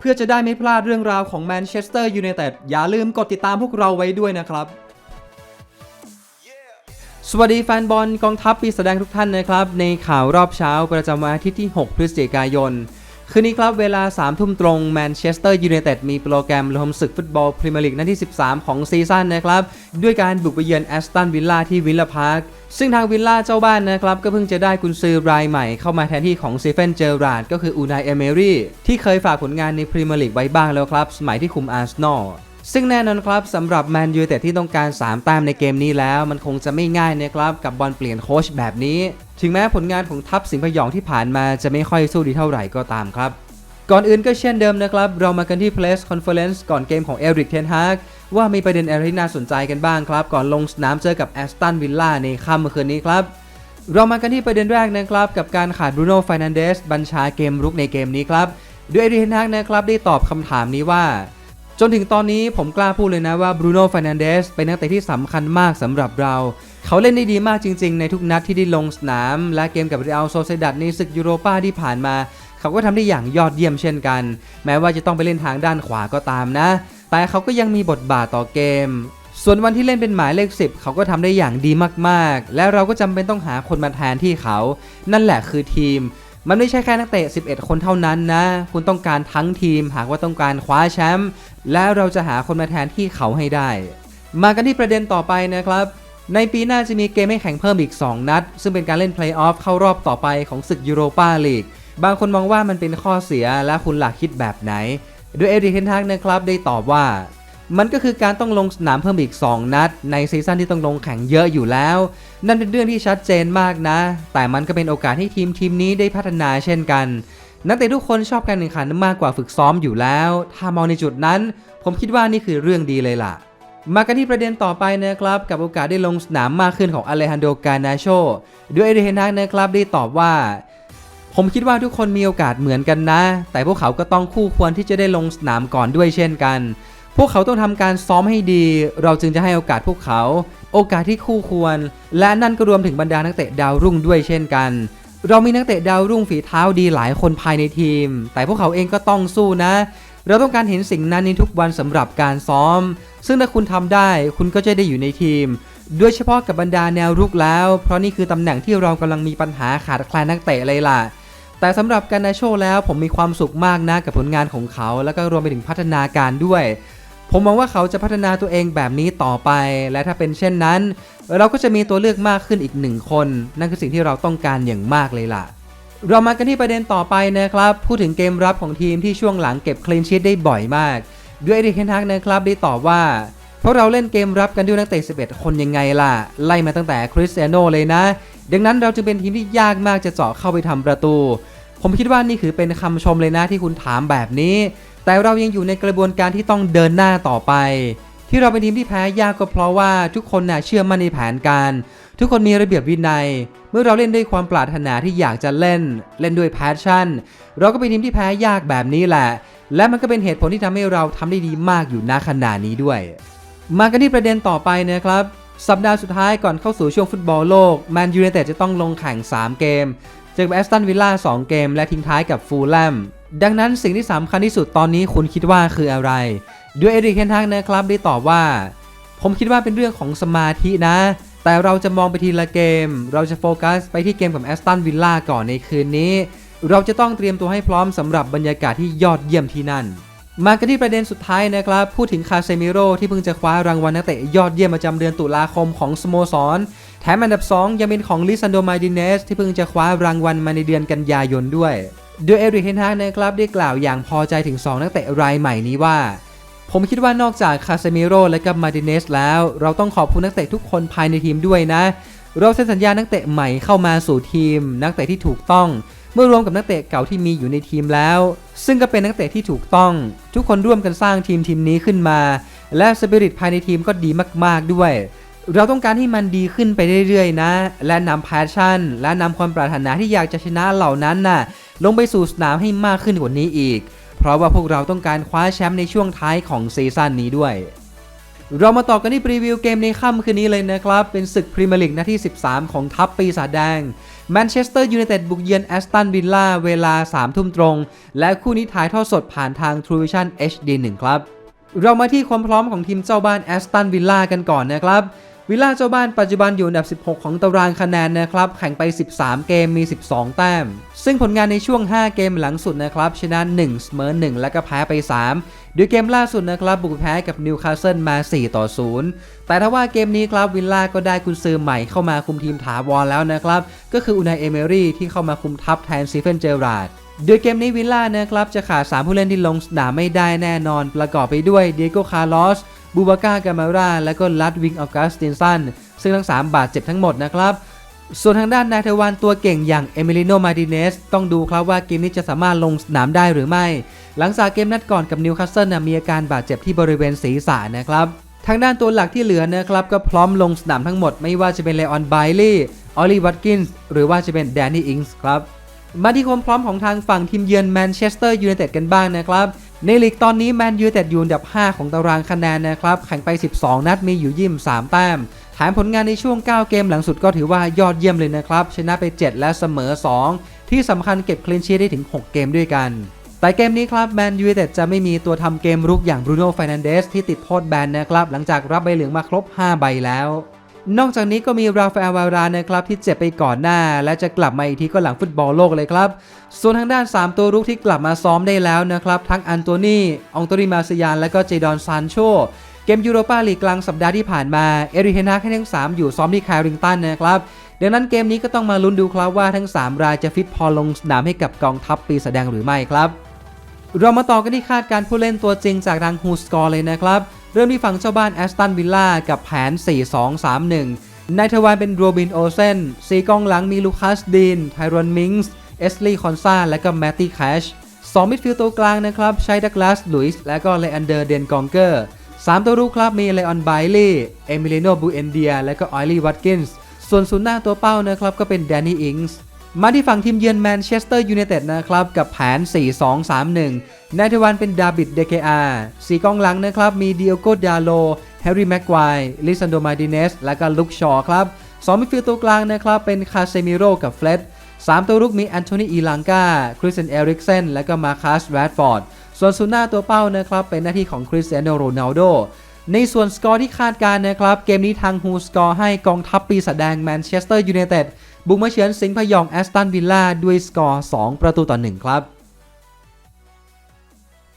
เพื่อจะได้ไม่พลาดเรื่องราวของแมนเชสเตอร์ยูไนเต็ดอย่าลืมกดติดตามพวกเราไว้ด้วยนะครับ สวัสดีแฟนบอลกองทัพปีแสดงทุกท่านนะครับ ในข่าวรอบเช้าประจำวันอาทิตย์ที่ 6 พฤศจิกายน คืนนี้ครับเวลา3ทุ่มตรงแมนเชสเตอร์ยูไนเต็ดมีโปรแกรมรวมศึกฟุตบอลพรีเมียร์ลีกนัดที่ 13 ของซีซั่นนะครับ ด้วยการบุกไปเยือนแอสตันวิลล่าที่วิลล่าพาร์คซึ่งทางวิลล่าเจ้าบ้านนะครับ ก็เพิ่งจะได้กุนซือรายใหม่เข้ามาแทนที่ของซีเฟนเจอราร์ดก็คืออูนายเอเมรี่ที่เคยฝากผลงานในพรีเมียร์ลีกไว้บ้างแล้วครับ สมัยที่คุมอาร์เซนอล ซึ่งแน่นอนครับสำหรับแมนยูแต่ที่ต้องการ 3 แต้มในเกมนี้แล้ว มันคงจะไม่ง่ายนะครับกับบอลเปลี่ยนโค้ชแบบนี้ ถึงแม้ผลงานของทัพสิงห์พยองที่ผ่านมาจะไม่ค่อยสู้ดีเท่าไหร่ก็ตามครับ ก่อนอื่นก็เช่นเดิมนะครับ เรามากันที่ Press Conference ก่อนเกมของเอริกเทนฮากว่ามีประเด็นอะไรที่น่าสนใจกันบ้างครับ ก่อนลงสนามเจอกับแอสตันวิลล่าในค่ำเมื่อคืนนี้ครับเรามากันที่ประเด็นแรกนะครับ กับการขาดบรูโน่ฟ r นันเดสบัญชาเกมรุกในเกมนี้ครับโดยเอริกเทนฮากนะครับได้ตอบคำถามนี้ว่า จนถึงตอนนี้ผมกล้าพูดเลยนะว่าบรูโน่ฟ r นันเดสเป็นนักเตะที่สำคัญมากสำหรับเรา เขาเล่นได้ดีมากจริง ๆ ในทุกนัดที่ได้ลงสนาม และเกมกับเรอัลโซเซดัดในศึกยูโรปาที่ผ่านมา เขาก็ทำได้อย่างยอดเยี่ยมเช่นกัน แม้ว่าจะต้องไปเล่นทางด้านขวาก็ตามนะ แต่เขาก็ยังมีบทบาทต่อเกมส่วนวันที่เล่นเป็นหมายเลข 10 เขาก็ทำได้อย่างดีมากๆ และเราก็จำเป็นต้องหาคนมาแทนที่เขา นั่นแหละคือทีม มันไม่ใช่แค่นักเตะ 11 คนเท่านั้นนะ คุณต้องการทั้งทีม หากว่าต้องการคว้าแชมป์ และเราจะหาคนมาแทนที่เขาให้ได้ มากันที่ประเด็นต่อไปนะครับ ในปีหน้าจะมีเกมให้แข่งเพิ่มอีก 2 นัด ซึ่งเป็นการเล่นเพลย์ออฟเข้ารอบต่อไปของศึกยูโรปาลีก บางคนมองว่ามันเป็นข้อเสียและคุณหลักคิดแบบไหน โดยเอริกเทนฮากนะครับได้ตอบว่า มันก็คือการต้องลงสนามเพิ่มอีก 2 นัด ในซีซั่นที่ต้องลงแข่งเยอะอยู่แล้ว นั่นเป็นเรื่องที่ชัดเจนมากนะ แต่มันก็เป็นโอกาสให้ทีมทีมนี้ได้พัฒนาเช่นกัน นักเตะทุกคนชอบการแข่งขันมากกว่าฝึกซ้อมอยู่แล้ว ถ้ามองในจุดนั้น ผมคิดว่านี่คือเรื่องดีเลยล่ะ มากันที่ประเด็นต่อไปนะครับ กับโอกาสได้ลงสนามมากขึ้นของอเลฮันโดกานาโชด้วยเอริกเทนฮากนะครับได้ตอบว่าผมคิดว่าทุกคนมีโอกาสเหมือนกันนะ แต่พวกเขาก็ต้องคู่ควรที่จะได้ลงสนามก่อนด้วยเช่นกัน พวกเขาต้องทำการซ้อมให้ดี เราจึงจะให้โอกาสพวกเขา โอกาสที่คู่ควร และนั่นก็รวมถึงบรรดานักเตะดาวรุ่งด้วยเช่นกัน เรามีนักเตะดาวรุ่งฝีเท้าดีหลายคนภายในทีม แต่พวกเขาเองก็ต้องสู้นะ เราต้องการเห็นสิ่งนั้นในทุกวันสำหรับการซ้อม ซึ่งถ้าคุณทำได้คุณก็จะได้อยู่ในทีมโดยเฉพาะกับบรรดาแนวรุกแล้ว เพราะนี่คือตำแหน่งที่เรากำลังมีปัญหาขาดแคลนนักเตะเลยล่ะ แต่สำหรับการนาโชแล้วผมมีความสุขมากนะกับผลงานของเขา แล้วก็รวมไปถึงพัฒนาการด้วย ผมมองว่าเขาจะพัฒนาตัวเองแบบนี้ต่อไป และถ้าเป็นเช่นนั้น เราก็จะมีตัวเลือกมากขึ้นอีกหนึ่งคน นั่นคือสิ่งที่เราต้องการอย่างมากเลยล่ะ เรามากันที่ประเด็นต่อไปนะครับ พูดถึงเกมรับของทีมที่ช่วงหลังเก็บคลีนชีตได้บ่อยมาก ด้วยเอริกเทนฮากนะครับได้ตอบว่าเพราะเราเล่นเกมรับกันด้วยนักเตะ 11 คนยังไงล่ะ ไล่มาตั้งแต่คริสเตียโนเลยนะ ดังนั้นเราจึงเป็นทีมที่ยากมากจะเจาะเข้าไปทำประตู ผมคิดว่านี่คือเป็นคำชมเลยนะที่คุณถามแบบนี้ แต่เรายังอยู่ในกระบวนการที่ต้องเดินหน้าต่อไป ที่เราเป็นทีมที่แพ้ยากก็เพราะว่าทุกคนน่ะเชื่อมั่นในแผนการ ทุกคนมีระเบียบวินัย เมื่อเราเล่นด้วยความปรารถนาที่อยากจะเล่น เล่นด้วยแพชชั่น เราก็เป็นทีมที่แพ้ยากแบบนี้แหละ และมันก็เป็นเหตุผลที่ทำให้เราทำได้ดีมากอยู่ณขณะนี้ด้วย มากันที่ประเด็นต่อไปนะครับสัปดาห์สุดท้ายก่อนเข้าสู่ช่วงฟุตบอลโลกแมนยูไนเต็ดจะต้องลงแข่ง 3 เกม เจอกับแอสตันวิลล่า 2 เกม และทิ้งท้ายกับฟูลแลม ดังนั้นสิ่งที่สำคัญที่สุดตอนนี้คุณคิดว่าคืออะไรด้วยเอริกเคนทักนะครับได้ตอบว่า ผมคิดว่าเป็นเรื่องของสมาธินะ แต่เราจะมองไปทีละเกม เราจะโฟกัสไปที่เกมกับแอสตันวิลล่าก่อนในคืนนี้ เราจะต้องเตรียมตัวให้พร้อมสำหรับบรรยากาศที่ยอดเยี่ยมที่นั่น มากันที่ประเด็นสุดท้ายนะครับ พูดถึงคาเซมิโร่ที่เพิ่งจะคว้ารางวัลนักเตะยอดเยี่ยมประจำเดือนตุลาคมของสโมสร แถมอันดับ 2 ยังเป็นของลิซันโดมาดิเนสที่เพิ่งจะคว้ารางวัลมาในเดือนกันยายนด้วย โดยเอริกเฮนฮากนะครับได้กล่าวอย่างพอใจถึง 2 นักเตะรายใหม่นี้ว่า ผมคิดว่านอกจากคาเซมิโร่และกับมาดิเนสแล้ว เราต้องขอบคุณนักเตะทุกคนภายในทีมด้วยนะ เราเซ็นสัญญานักเตะใหม่เข้ามาสู่ทีม นักเตะที่ถูกต้อง เมื่อรวมกับนักเตะเก่าที่มีอยู่ในทีมแล้ว ซึ่งก็เป็นนักเตะที่ถูกต้อง ทุกคนร่วมกันสร้างทีมทีมนี้ขึ้นมา และสปิริตภายในทีมก็ดีมาก ๆด้วยเราต้องการให้มันดีขึ้นไปเรื่อยๆนะ และนำแพชชั่น และนำความปรารถนาที่อยากจะชนะเหล่านั้นน่ะ ลงไปสู่สนามให้มากขึ้นกว่านี้อีก เพราะว่าพวกเราต้องการคว้าแชมป์ในช่วงท้ายของซีซั่นนี้ด้วย เรามาต่อกันที่รีวิวเกมในค่ำคืนนี้เลยนะครับ เป็นศึกพรีเมียร์ลีกนัดที่ 13 ของทัพปีศาจแดงแมนเชสเตอร์ยูไนเต็ดบุกเยือนแอสตันวิลล่าเวลา 3 ทุ่มตรง และคู่นี้ถ่ายทอดสดผ่านทาง True Vision HD 1 ครับเรามาที่ความพร้อมของทีมเจ้าบ้านแอสตันวิลล่ากันก่อนนะครับ วิลล่าเจ้าบ้านปัจจุบันอยู่อันดับ 16 ของตารางคะแนนนะครับ แข่งไป 13 เกมมี 12 แต้ม ซึ่งผลงานในช่วง 5 เกมหลังสุดนะครับ ชนะ 1 เสมอ 1 และก็แพ้ไป3โดยเกมล่าสุดนะครับ บุกแพ้กับนิวคาสเซิลมา 4 ต่อ 0 แต่ถ้าว่าเกมนี้ครับวิลล่าก็ได้กุนซือใหม่เข้ามาคุมทีมถาวรแล้วนะครับ ก็คืออูนายเอเมรี่ที่เข้ามาคุมทัพแทนซีเฟนเจอราร์ดโดยเกมนี้วิลล่านะครับจะขาด 3 ผู้เล่นที่ลงสนามไม่ได้แน่นอน ประกอบไปด้วยเดียโกคาร์ลอส บูบาก้ากามาราและก็ลัดวิงออกัสตินสันซึ่งทั้ง 3 บาดเจ็บทั้งหมดนะครับส่วนทางด้านนายทวานตัวเก่งอย่างเอมิลิโนมาร์ติเนสต้องดูครับว่าเกมนี้จะสามารถลงสนามได้หรือไม่ หลังจากเกมนัดก่อนกับนิวคาสเซิลมีอาการบาดเจ็บที่บริเวณศีรษะนะครับ ทางด้านตัวหลักที่เหลือนะครับก็พร้อมลงสนามทั้งหมดไม่ว่าจะเป็นเลออนไบลี่ออลลี่วัตกินส์หรือว่าจะเป็นแดนนี่อิงส์ครับมาที่ความพร้อมของทางฝั่งทีมเยือนแมนเชสเตอร์ยูไนเต็ดกันบ้างนะครับ ในลีกตอนนี้แมนยูไนเต็ดยูนดับ 5 ของตารางคะแนนนะครับ แข่งไป 12 นัดมีอยู่ยิ่ม3แต้มแถมผลงานในช่วง 9 เกมหลังสุดก็ถือว่ายอดเยี่ยมเลยนะครับ ชนะไป 7 และเสมอ 2 ที่สำคัญเก็บคลีนชีทได้ถึง 6 เกมด้วยกัน แต่เกมนี้ครับแมนยูไนเต็ดจะไม่มีตัวทำเกมรุกอย่างบรูโน่ฟนันเดสที่ติดโทษแบนนะครับ หลังจากรับใบเหลืองมาครบ 5 ใบแล้ว นอกจากนี้ก็มีราฟาเอลวารานะครับที่เจ็บไปก่อนหน้า และจะกลับมาอีกทีก็หลังฟุตบอลโลกเลยครับ ส่วนทางด้าน 3 ตัวรุกที่กลับมาซ้อมได้แล้วนะครับ ทั้งอันโตนีองตนีมาซยาน และก็เจดอนซานโชเกมยูโรปาลีกกลางสัปดาห์ที่ผ่านมา เอริเฮนาแค่ทั้ง 3 อยู่ซ้อมที่แคริงตันนะครับดังนั้นเกมนี้ก็ต้องมาลุ้นดูครับว่าทั้ง 3 รายจะฟิตพอลงสนามให้กับกองทัพปีแสดงหรือไม่ครับ เรามาต่อกันที่คาดการ์ผู้เล่นตัวจริงจากทางฮูสกอร์เลยนะครับ เริ่มที่ฝั่งเจ้าบ้านแอสตันวิลล่ากับแผน 4-2-3-1นายทวารเป็นโรบินโอเซนสีกองหลังมีลูคัสดีน ไทรอนมิงส์ เอสลีย์คอนซาและก็แมตตี้แคชสองมิดฟิลด์ตัวกลางนะครับ ใช้ดักลาสลุยส์และก็เลอันเดอร์เดนกองเกอร์สามตัวรุกครับมีเลออนไบลี่เอมิเลโนบูเอนเดีย และก็ออยลี่วัตกินส์ส่วนศูนย์หน้าตัวเป้านะครับก็เป็นแดนนี่อิงส์มาที่ฝั่งทีมเยือนแมนเชสเตอร์ยูไนเต็ดนะครับกับแผน 4-2-3-1 นายทวารเป็นดาบิดเดเกอาสีกองหลังนะครับมีเดิโอโกดาโล แฮร์รี่แม็กควายลิซันโดมาดิเนส และก็ลุกชอครับสองมิดฟิลด์ตัวกลางนะครับเป็นคาเซมิโรกับเฟล็ดสามตัวรุกมีแอนโทนีอีลังกา คริสเตนเอริกเซน และก็มาคัสแรดฟอร์ด ส่วนศูนย์หน้าตัวเป้านะครับเป็นหน้าที่ของคริสเตียโนโรนัลโด ในส่วนสกอร์ที่คาดการณ์นะครับ เกมนี้ทางฮูสกอร์ให้กองทัพปีศาจแดงแมนเชสเตอร์ยูไนเต็ดบุกมาเฉือนสิงห์พยองแอสตันวิลล่าด้วยสกอร์ 2 ประตูต่อ 1 ครับ